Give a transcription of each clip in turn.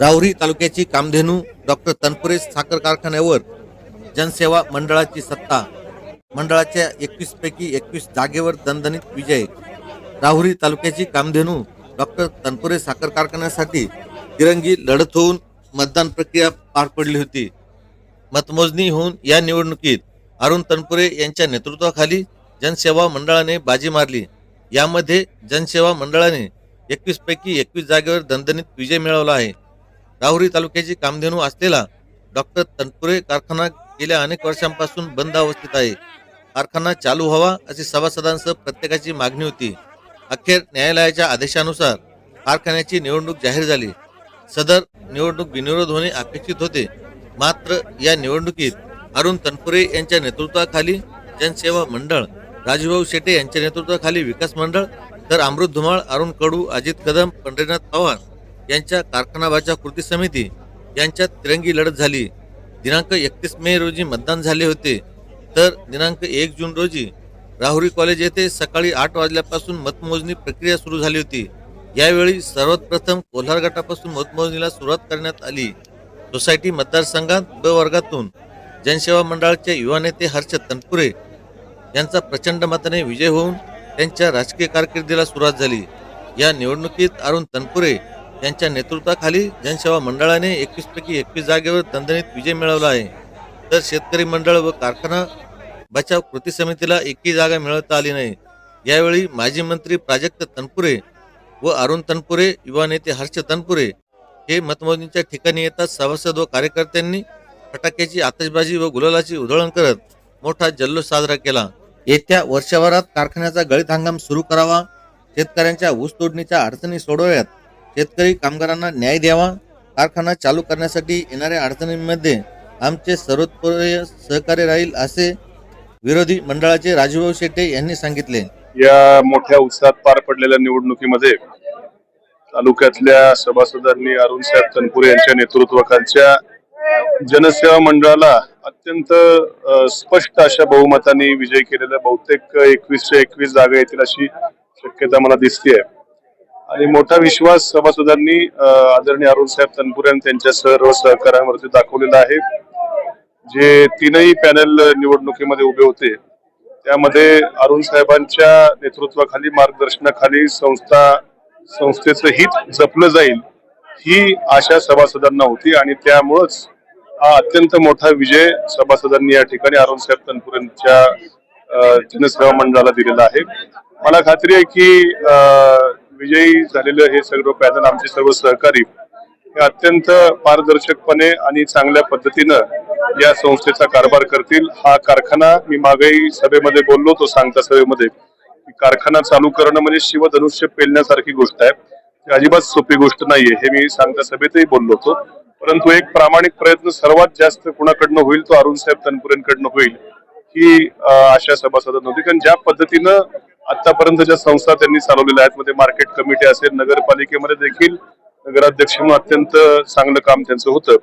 राहुरी तालुक्याची कामधेनू डॉक्टर तनपुरे साखर कारखान्यावर जनसेवा मंडळाची सत्ता. मंडळाच्या एकवीस पैकी एकवीस जागेवर दणदणीत विजय. राहुरी तालुक्याची कामधेनू डॉक्टर तनपुरे साखर कारखान्यासाठी तिरंगी लढत होऊन मतदान प्रक्रिया पार पडली होती. मतमोजणी होऊन या निवडणुकीत अरुण तनपुरे यांच्या नेतृत्वाखाली जनसेवा मंडळाने बाजी मारली. यामध्ये जनसेवा मंडळाने एकवीस पैकी एकवीस जागेवर दणदणीत विजय मिळवला आहे. राहुरी तालुक्याची कामधेनू असलेला डॉक्टर तनपुरे कारखाना गेल्या अनेक वर्षांपासून बंद अवस्थेत आहे. कारखाना चालू व्हावा अशी सभासदांसह प्रत्येकाची मागणी होती. अखेर न्यायालयाच्या आदेशानुसार कारखान्याची निवडणूक जाहीर झाली. सदर निवडणूक बिनविरोध होणे अपेक्षित होते. मात्र या निवडणुकीत अरुण तनपुरे यांच्या नेतृत्वाखाली जनसेवा मंडळ राजूभाऊ शेटे यांच्या नेतृत्वाखाली विकास मंडळ तर अमृत धुमाळ अरुण कडू अजित कदम पंढरीनाथ पवार यांच्या कारखानाबाजा कृती समिती यांच्यात तिरंगी लढत झाली. दिनांक एकतीस मे रोजी मतदान झाले होते. तर दिनांक एक जून रोजी राहुरी कॉलेज येथे सकाळी आठ वाजल्यापासून मतमोजणी प्रक्रिया सुरू झाली होती. यावेळी सर्वात प्रथम कोल्हार गटापासून मतमोजणीला सुरुवात करण्यात आली. सोसायटी मतदारसंघात ब वर्गातून जनसेवा मंडळाचे युवा नेते हर्ष तनपुरे यांचा प्रचंड मताने विजय होऊन त्यांच्या राजकीय कारकिर्दीला सुरुवात झाली. या निवडणुकीत अरुण तनपुरे यांच्या नेतृत्वाखाली जनसेवा मंडळाने एकवीस पैकी एकवीस जागेवर दणदणीत विजय मिळवला आहे. तर शेतकरी मंडळ व कारखाना बचाव कृती समितीला एकही जागा मिळवता आली नाही. यावेळी माजी मंत्री प्राजक्त तनपुरे व अरुण तनपुरे युवा नेते हर्ष तनपुरे हे मतमोजणीच्या ठिकाणी येतात. सभासद व कार्यकर्त्यांनी फटाक्याची आतषबाजी व गुलालाची उधळण करत मोठा जल्लोष साजरा केला. येत्या वर्षभरात कारखान्याचा गळीत हंगाम सुरू करावा. शेतकऱ्यांच्या ऊस तोडणीच्या अडचणी सोडवाव्यात. शेतकरी कामगारांना न्याय द्यावा कारखाना चालू करण्यासाठी येणाऱ्या अडचणींमध्ये आमचे सर्वोत्तरीय सहकार्य राहील असे विरोधी मंडळाचे राजूभाऊ शेट्टे यांनी सांगितले. या मोठ्या उत्साहात पार पडलेल्या निवडणुकीमध्ये तालुक्यातल्या सभासदांनी अरुण साहेब तनपुरे यांच्या नेतृत्वाखालच्या जनसेवा मंडळाला अत्यंत स्पष्ट अशा बहुमताने विजय केलेल्या बहुतेक एकवीसशे एकवीस जागा येतील अशी शक्यता मला दिसते आणि मोठा विश्वास सभासदांनी आदरणीय अरुण साहेब तनपुरे आणि त्यांच्या सर्व सहकार्यांवरती दाखवलेला आहे. जे तीनही पॅनल निवडणुकीमध्ये उभे होते त्यामध्ये अरुण साहेबांच्या नेतृत्वाखाली मार्गदर्शनाखाली संस्था संस्थेचं हित जपलं जाईल ही आशा सभासदांना होती आणि त्यामुळंच हा अत्यंत मोठा विजय सभासदांनी या ठिकाणी अरुण साहेब तनपुरेंच्या जनसेवा मंडळाला दिलेला आहे. मला खात्री आहे की विजयी झालेलं हे सर्व पॅनल आमचे सर्व सहकारी हे अत्यंत पारदर्शकपणे आणि चांगल्या पद्धतीनं या संस्थेचा कारभार करतील. हा कारखाना मी मागेही सभेमध्ये बोललो होतो सांगता सभेमध्ये कारखाना चालू करणं म्हणजे शिवधनुष्य पेलण्यासारखी गोष्ट आहे. ती अजिबात सोपी गोष्ट नाहीये हे मी सांगता सभेतही बोललो होतो. परंतु एक प्रामाणिक प्रयत्न सर्वात जास्त कुणाकडनं होईल तो अरुण साहेब तनपुरेंकडनं होईल ही आशा सभासदांना होती. कारण ज्या पद्धतीनं आतापर्यंत ज्या संस्था त्यांनी चालवलेल्या आहेत मध्ये मार्केट कमिटी असेल नगरपालिकेमध्ये देखील नगराध्यक्ष म्हणून अत्यंत चांगलं काम त्यांचं होतं.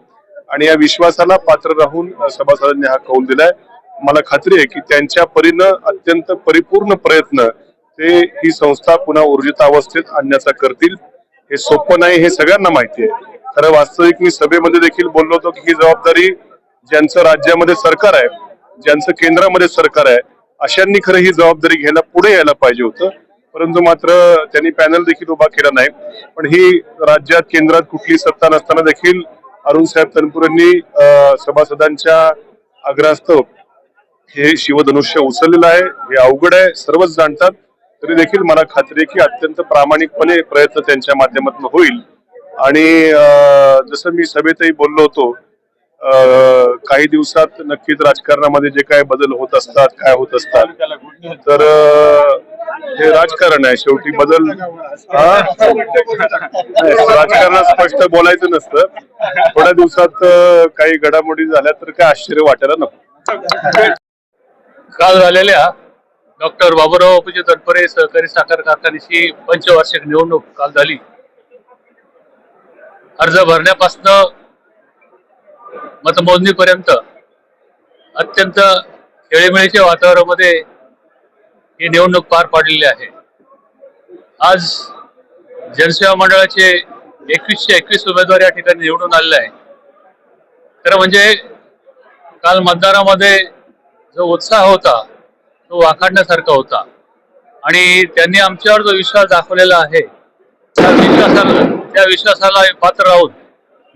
आणि या विश्वासाला पात्र राहून सभासदांनी हा कौल दिलाय. मला खात्री आहे की त्यांच्या परीनं अत्यंत परिपूर्ण प्रयत्न ते ही संस्था पुन्हा ऊर्जित अवस्थेत आणण्याचा करतील. हे सोपं नाही हे सगळ्यांना माहिती आहे. खरं वास्तविक मी सभेमध्ये देखील बोललो होतो की ही जबाबदारी ज्यांचं राज्यामध्ये सरकार आहे ज्यांचं केंद्रामध्ये सरकार आहे अशांनी खरं ही जबाबदारी घ्यायला पुढे यायला पाहिजे होतं. परंतु मात्र त्यांनी पॅनल देखील उभा केला नाही. पण ही राज्यात केंद्रात कुठली सत्ता नसताना देखील अरुण साहेब तनपुरेंनी सभासदांच्या आग्रहास्तव हे शिवधनुष्य उचललेलं आहे. हे अवघड आहे. सर्वच जाणतात. तरी देखील मला खात्री आहे की अत्यंत प्रामाणिकपणे प्रयत्न त्यांच्या माध्यमातून होईल. आणि अं, जसं मी सभेतही बोललो होतो काही दिवसात नक्कीच राजकारणामध्ये जे काय बदल होत असतात काय होत असतात. तर हे राजकारण आहे. शेवटी बदल राजकारणात स्पष्ट बोलायचं नसतं. थोड्या दिवसात काही घडामोडी झाल्या तर काय आश्चर्य वाटायला नको. काल झालेल्या डॉक्टर बाबूराव अप्पाजी तटपरे सहकारी साखर कारखान्याची पंचवार्षिक निवडणूक काल झाली. अर्ज भरण्यापासून मतमोजणीपर्यंत अत्यंत खेळीमेळीच्या वातावरणामध्ये ही निवडणूक पार पाडलेली आहे. आज जनसेवा मंडळाचे एकवीसशे एकवीस उमेदवार या ठिकाणी निवडून आलेले आहे खरं म्हणजे काल मतदानामध्ये जो उत्साह होता तो वाखाडण्यासारखा होता. आणि त्यांनी आमच्यावर जो विश्वास दाखवलेला आहे त्या विश्वासाला त्या विश्वासाला पात्र राहून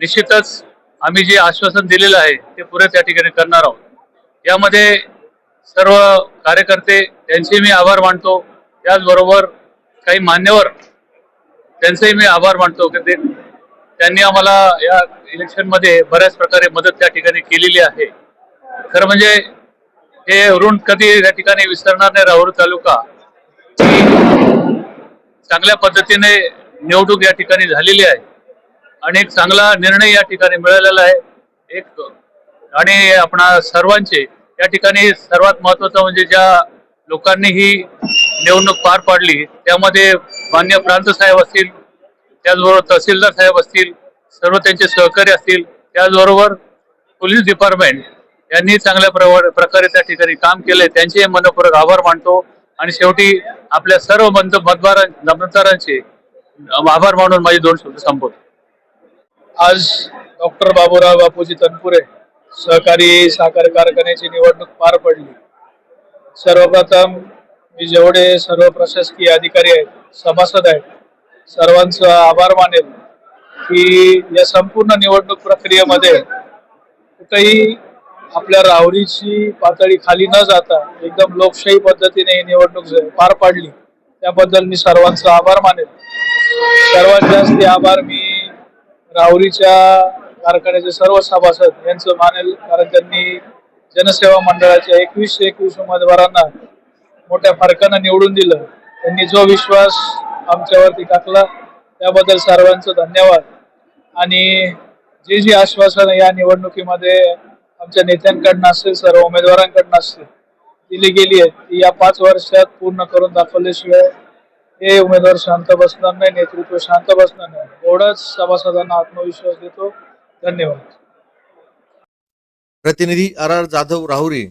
निश्चितच आम्ही जे आश्वासन दिलेलं आहे ते पुरे त्या ठिकाणी करणार आहोत. यामध्ये सर्व कार्यकर्ते त्यांचे मी आभार मानतो. त्याचबरोबर काही मान्यवर त्यांचेही मी आभार मानतो की ते त्यांनी आम्हाला या इलेक्शनमध्ये बऱ्याच प्रकारे मदत त्या ठिकाणी केलेली आहे. खरं म्हणजे हे ऋण कधी या ठिकाणी विसरणार नाही राहुरी तालुका. चांगल्या पद्धतीने निवडणूक या ठिकाणी झालेली आहे. आणि एक चांगला निर्णय या ठिकाणी मिळालेला आहे. एक आणि आपणा सर्वांचे या ठिकाणी सर्वात महत्वाचं म्हणजे ज्या लोकांनी ही निवडणूक पार पाडली त्यामध्ये मान्य प्रांत साहेब असतील त्याचबरोबर तहसीलदार साहेब असतील सर्व त्यांचे सहकारी असतील त्याचबरोबर पोलीस डिपार्टमेंट यांनी चांगल्या प्रकारे त्या ठिकाणी काम केले. त्यांचे मनपूर्वक आभार मानतो. आणि शेवटी आपल्या सर्व मंत मतदारां मतदारांचे आभार मानून माझे दोन शब्द संपवतो. आज डॉक्टर बाबूराव बापूजी तनपुरे सहकारी साखर कारखान्याची निवडणूक पार पडली. सर्वप्रथम मी जेवढे सर्व प्रशासकीय अधिकारी आहेत सभासद आहेत सर्वांचा आभार मानेल की या संपूर्ण निवडणूक प्रक्रियेमध्ये कुठेही आपल्या राहुरीची पातळी खाली न जाता एकदम लोकशाही पद्धतीने ही निवडणूक पार पाडली. त्याबद्दल मी सर्वांचा आभार मानेल सर्वात जास्त आभार मी राहुरीच्या कारखान्याचे सर्व सभासद यांचं मानेल कारण त्यांनी जनसेवा मंडळाच्या एकवीस एकवीस उमेदवारांना मोठ्या फरकानं निवडून दिलं. त्यांनी जो विश्वास आमच्यावरती टाकला त्याबद्दल सर्वांचं धन्यवाद. आणि जी जी आश्वासनं या निवडणुकीमध्ये आमच्या नेत्यांकडनं असेल सर्व उमेदवारांकडनं असतील दिली गेली आहे ती या पाच वर्षात पूर्ण करून दाखवल्याशिवाय हे उमेदवार शांत बसणार नाही नेतृत्व शांत बसणार नाही. एवढंच सभासदांना आत्मविश्वास देतो. धन्यवाद. प्रतिनिधी आर आर जाधव राहुरी